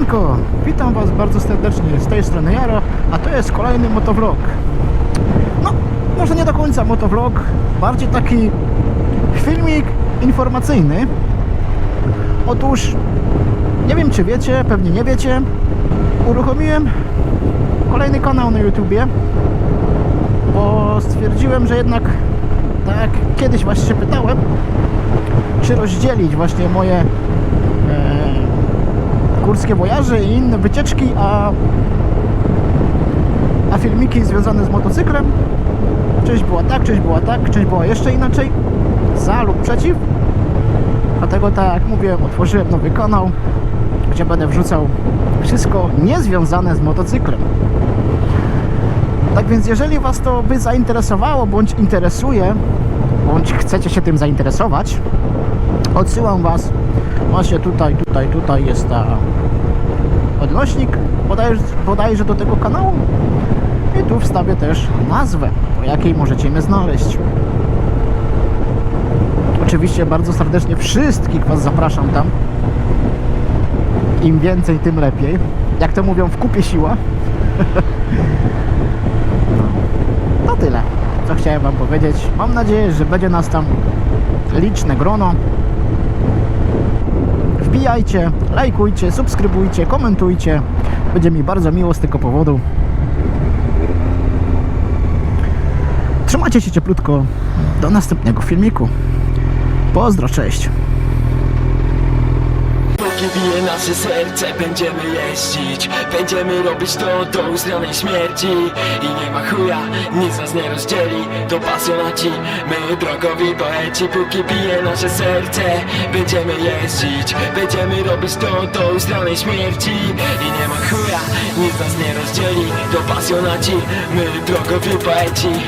Siemanko, witam Was bardzo serdecznie z tej strony Jaro, a to jest kolejny motovlog. No, może nie do końca motovlog, bardziej taki filmik informacyjny. Otóż, nie wiem czy wiecie, pewnie nie wiecie, uruchomiłem kolejny kanał na YouTubie, bo stwierdziłem, że jednak, tak jak kiedyś właśnie się pytałem, czy rozdzielić właśnie moje e, górskie wojaże i inne wycieczki, a, a filmiki związane z motocyklem. Część była tak, część była tak, część była jeszcze inaczej. Za lub przeciw. Dlatego tak jak mówię, otworzyłem nowy kanał, gdzie będę wrzucał wszystko niezwiązane z motocyklem. Tak więc jeżeli Was to by zainteresowało, bądź interesuje, bądź chcecie się tym zainteresować, odsyłam Was właśnie tutaj, tutaj, tutaj jest ta odnośnik bodajże, bodajże do tego kanału i tu wstawię też nazwę, po jakiej możecie mnie znaleźć. Oczywiście bardzo serdecznie wszystkich Was zapraszam tam. Im więcej, tym lepiej. Jak to mówią, w kupie siła. To tyle, co chciałem Wam powiedzieć. Mam nadzieję, że będzie nas tam liczne grono. Wbijajcie, lajkujcie, subskrybujcie, komentujcie. Będzie mi bardzo miło z tego powodu. Trzymajcie się cieplutko. Do następnego filmiku. Pozdro, cześć. Póki bije nasze serce, będziemy jeździć. Będziemy robić to do uznanej śmierci. I nie ma chuja, nic nas nie rozdzieli. To pasjonaci, my drogowi poeci. Póki bije nasze serce, będziemy jeździć. Będziemy robić to do uznanej śmierci. I nie ma chuja, nic nas nie rozdzieli. To pasjonaci, my drogowi poeci